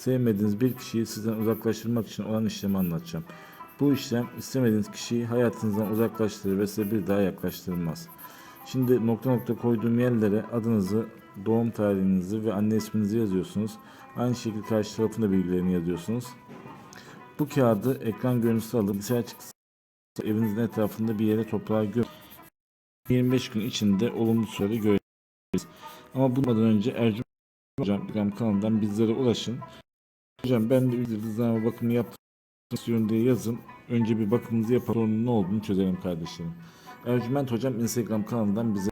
sevmediğiniz bir kişiyi sizden uzaklaştırmak için olan işlemi anlatacağım. Bu işlem istemediğiniz kişiyi hayatınızdan uzaklaştırır ve size bir daha yaklaştırmaz. Şimdi nokta nokta koyduğum yerlere adınızı, doğum tarihinizi ve anne isminizi yazıyorsunuz. Aynı şekilde karşı tarafın da bilgilerini yazıyorsunuz. Bu kağıdı ekran görüntüsü alıp bilgisayar çıktısı evinizin etrafında bir yere toprağa göm. 25 gün içinde olumlu soru göreceğiz. Ama bundan önce Ercüment Hocam kanalından bizlere ulaşın. Hocam ben de yıldızlama bakımı yaptım diye yazın. Önce bir bakımınızı yapalım. Sorunun ne olduğunu çözelim kardeşlerim. Ercüment Hocam Instagram kanalından bize